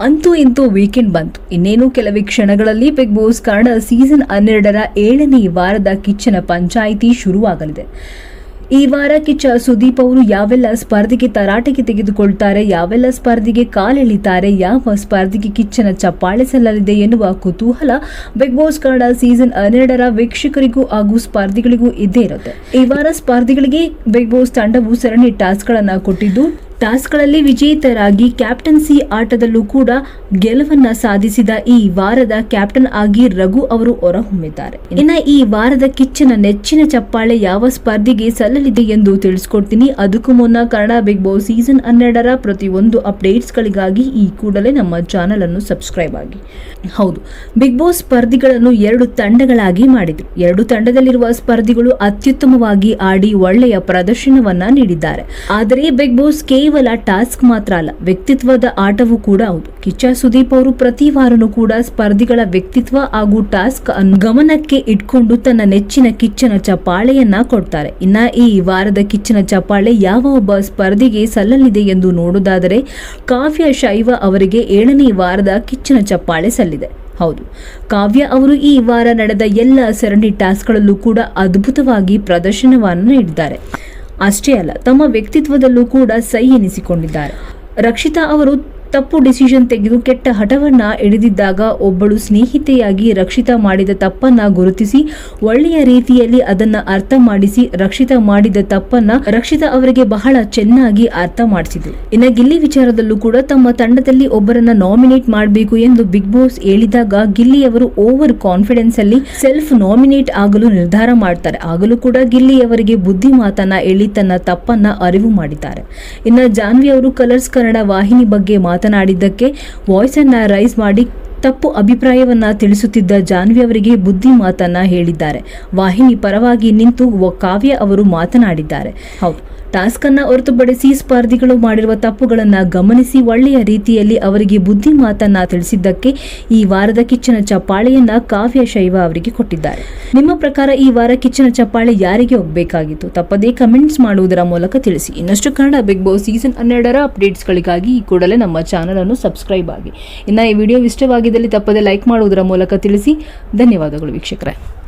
ಅಂತೂ ಇಂತೂ ವೀಕೆಂಡ್ ಬಂತು. ಇನ್ನೇನು ಕೆಲವೇ ಕ್ಷಣಗಳಲ್ಲಿ ಬಿಗ್ ಬಾಸ್ ಕಾರಣ ಸೀಸನ್ ಹನ್ನೆರಡರ ಏಳನೇ ವಾರದ ಕಿಚ್ಚನ ಪಂಚಾಯಿತಿ ಶುರುವಾಗಲಿದೆ. ಈ ವಾರ ಕಿಚ್ಚ ಸುದೀಪ್ ಅವರು ಯಾವೆಲ್ಲ ಸ್ಪರ್ಧೆಗೆ ತರಾಟೆಗೆ ತೆಗೆದುಕೊಳ್ತಾರೆ, ಯಾವೆಲ್ಲ ಸ್ಪರ್ಧೆಗೆ ಕಾಲೆಳಿತಾರೆ, ಯಾವ ಸ್ಪರ್ಧೆಗೆ ಕಿಚ್ಚನ ಚಪ್ಪಾಳೆ ಸಲ್ಲಲಿದೆ ಎನ್ನುವ ಕುತೂಹಲ ಬಿಗ್ ಬಾಸ್ ಕನ್ನಡ ಸೀಸನ್ ಹನ್ನೆರಡರ ವೀಕ್ಷಕರಿಗೂ ಹಾಗೂ ಸ್ಪರ್ಧಿಗಳಿಗೂ ಇದ್ದೇ ಇರುತ್ತೆ. ಈ ವಾರ ಸ್ಪರ್ಧಿಗಳಿಗೆ ಬಿಗ್ ಬಾಸ್ ತಂಡವು ಸರಣಿ ಟಾಸ್ಕ್ಗಳನ್ನು ಕೊಟ್ಟಿದ್ದು ಟಾಸ್ಕ್ಗಳಲ್ಲಿ ವಿಜೇತರಾಗಿ ಕ್ಯಾಪ್ಟನ್ಸಿ ಆಟದಲ್ಲೂ ಕೂಡ ಗೆಲುವನ್ನ ಸಾಧಿಸಿದ ಈ ವಾರದ ಕ್ಯಾಪ್ಟನ್ ಆಗಿ ರಘು ಅವರು ಹೊರಹೊಮ್ಮಿದ್ದಾರೆ. ಇನ್ನು ಈ ವಾರದ ಕಿಚ್ಚನ ನೆಚ್ಚಿನ ಚಪ್ಪಾಳೆ ಯಾವ ಸ್ಪರ್ಧೆಗೆ ಸಲ್ಲಲಿದೆ ಎಂದು ತಿಳಿಸ್ಕೊಡ್ತೀನಿ. ಅದಕ್ಕೂ ಮುನ್ನ ಕನ್ನಡ ಬಿಗ್ ಬಾಸ್ ಸೀಸನ್ ಹನ್ನೆರಡರ ಪ್ರತಿಯೊಂದು ಅಪ್ಡೇಟ್ಸ್ಗಳಿಗಾಗಿ ಈ ಕೂಡಲೇ ನಮ್ಮ ಚಾನೆಲ್ ಅನ್ನು ಸಬ್ಸ್ಕ್ರೈಬ್ ಆಗಿ. ಹೌದು, ಬಿಗ್ ಬಾಸ್ ಸ್ಪರ್ಧಿಗಳನ್ನು ಎರಡು ತಂಡಗಳಾಗಿ ಮಾಡಿದ್ರು. ಎರಡು ತಂಡದಲ್ಲಿರುವ ಸ್ಪರ್ಧಿಗಳು ಅತ್ಯುತ್ತಮವಾಗಿ ಆಡಿ ಒಳ್ಳೆಯ ಪ್ರದರ್ಶನವನ್ನ ನೀಡಿದ್ದಾರೆ. ಆದರೆ ಬಿಗ್ ಬಾಸ್ ಕೇವಲ ಟಾಸ್ಕ್ ಮಾತ್ರ ಅಲ್ಲ, ವ್ಯಕ್ತಿತ್ವದ ಆಟವೂ ಕೂಡ ಹೌದು. ಕಿಚ್ಚ ಸುದೀಪ್ ಅವರು ಪ್ರತಿ ವಾರನೂ ಕೂಡ ಸ್ಪರ್ಧಿಗಳ ವ್ಯಕ್ತಿತ್ವ ಹಾಗೂ ಟಾಸ್ಕ್ ಅನ್ನು ಗಮನಕ್ಕೆ ಇಟ್ಕೊಂಡು ತನ್ನ ನೆಚ್ಚಿನ ಕಿಚ್ಚನ ಚಪಾಳೆಯನ್ನ ಕೊಡ್ತಾರೆ. ಇನ್ನ ಈ ವಾರದ ಕಿಚ್ಚನ ಚಪಾಳೆ ಯಾವ ಒಬ್ಬ ಸ್ಪರ್ಧಿಗೆ ಸಲ್ಲಲಿದೆ ಎಂದು ನೋಡುವುದಾದರೆ, ಕಾವ್ಯ ಶೈವ ಅವರಿಗೆ ಏಳನೇ ವಾರದ ಕಿಚ್ಚನ ಚಪ್ಪಾಳೆ ಸಲ್ಲಿದೆ. ಹೌದು, ಕಾವ್ಯ ಅವರು ಈ ವಾರ ನಡೆದ ಎಲ್ಲ ಸರಣಿ ಟಾಸ್ಕ್ಗಳಲ್ಲೂ ಕೂಡ ಅದ್ಭುತವಾಗಿ ಪ್ರದರ್ಶನವನ್ನು ನೀಡಿದ್ದಾರೆ. ಅಷ್ಟೇ ಅಲ್ಲ ತಮ್ಮ ವ್ಯಕ್ತಿತ್ವದಲ್ಲೂ ಕೂಡ ಸೈ ಎನಿಸಿಕೊಂಡಿದ್ದಾರೆ. ರಕ್ಷಿತಾ ಅವರು ತಪ್ಪು ಡಿಸಿಷನ್ ತೆಗೆದು ಕೆಟ್ಟ ಹಠವನ್ನ ಹಿಡಿದಿದ್ದಾಗ ಒಬ್ಬಳು ಸ್ನೇಹಿತೆಯಾಗಿ ರಕ್ಷಿತಾ ಮಾಡಿದ ತಪ್ಪನ್ನ ಗುರುತಿಸಿ, ಒಳ್ಳೆಯ ರೀತಿಯಲ್ಲಿ ಅದನ್ನ ಅರ್ಥ ಮಾಡಿಸಿ, ರಕ್ಷಿತ ಮಾಡಿದ ತಪ್ಪನ್ನ ರಕ್ಷಿತಾ ಅವರಿಗೆ ಬಹಳ ಚೆನ್ನಾಗಿ ಅರ್ಥ ಮಾಡಿಸಿದ್ರು ಇನ್ನ ಗಿಲ್ಲಿ ವಿಚಾರದಲ್ಲೂ ಕೂಡ ತಮ್ಮ ತಂಡದಲ್ಲಿ ಒಬ್ಬರನ್ನ ನಾಮಿನೇಟ್ ಮಾಡಬೇಕು ಎಂದು ಬಿಗ್ ಬಾಸ್ ಹೇಳಿದಾಗ ಗಿಲ್ಲಿಯವರು ಓವರ್ ಕಾನ್ಫಿಡೆನ್ಸ್ ಅಲ್ಲಿ ಸೆಲ್ಫ್ ನಾಮಿನೇಟ್ ಆಗಲು ನಿರ್ಧಾರ ಮಾಡ್ತಾರೆ. ಆಗಲೂ ಕೂಡ ಗಿಲ್ಲಿಯವರಿಗೆ ಬುದ್ಧಿ ಮಾತನ್ನ ಹೇಳಿ ತನ್ನ ತಪ್ಪನ್ನ ಅರಿವು ಮಾಡಿದ್ದಾರೆ. ಇನ್ನ ಜಾನ್ವಿ ಅವರು ಕಲರ್ಸ್ ಕನ್ನಡ ವಾಹಿನಿ ಬಗ್ಗೆ ಮಾತನಾಡಿದ್ದಕ್ಕೆ ವಾಯ್ಸ್ ಅನ್ನ ರೈಸ್ ಮಾಡಿ ತಪ್ಪು ಅಭಿಪ್ರಾಯವನ್ನ ತಿಳಿಸುತ್ತಿದ್ದ ಜಾನ್ವಿ ಅವರಿಗೆ ಬುದ್ಧಿ ಮಾತನ್ನ ಹೇಳಿದ್ದಾರೆ. ವಾಹಿನಿ ಪರವಾಗಿ ನಿಂತು ಕಾವ್ಯ ಅವರು ಮಾತನಾಡಿದ್ದಾರೆ. ಹೌದು. ಟಾಸ್ಕ್ ಅನ್ನ ಹೊರತುಪಡಿಸಿ ಸ್ಪರ್ಧಿಗಳು ಮಾಡಿರುವ ತಪ್ಪುಗಳನ್ನು ಗಮನಿಸಿ ಒಳ್ಳೆಯ ರೀತಿಯಲ್ಲಿ ಅವರಿಗೆ ಬುದ್ಧಿ ಮಾತನ್ನ ತಿಳಿಸಿದ್ದಕ್ಕೆ ಈ ವಾರದ ಕಿಚ್ಚನ ಚಪ್ಪಾಳೆಯನ್ನ ಕಾವ್ಯ ಶೈವ ಅವರಿಗೆ ಕೊಟ್ಟಿದ್ದಾರೆ. ನಿಮ್ಮ ಪ್ರಕಾರ ಈ ವಾರ ಕಿಚ್ಚನ ಚಪ್ಪಾಳೆ ಯಾರಿಗೆ ಹೋಗಬೇಕಾಗಿತ್ತು? ತಪ್ಪದೇ ಕಮೆಂಟ್ಸ್ ಮಾಡುವುದರ ಮೂಲಕ ತಿಳಿಸಿ. ಇನ್ನಷ್ಟು ಕನ್ನಡ ಬಿಗ್ ಬಾಸ್ ಸೀಸನ್ ಹನ್ನೆರಡರ ಅಪ್ಡೇಟ್ಸ್ಗಳಿಗಾಗಿ ಈ ಕೂಡಲೇ ನಮ್ಮ ಚಾನಲ್ ಅನ್ನು ಸಬ್ಸ್ಕ್ರೈಬ್ ಆಗಿ. ಇನ್ನು ಈ ವಿಡಿಯೋ ಇಷ್ಟವಾಗಿದ್ದಲ್ಲಿ ತಪ್ಪದೇ ಲೈಕ್ ಮಾಡುವುದರ ಮೂಲಕ ತಿಳಿಸಿ. ಧನ್ಯವಾದಗಳು ವೀಕ್ಷಕರೇ.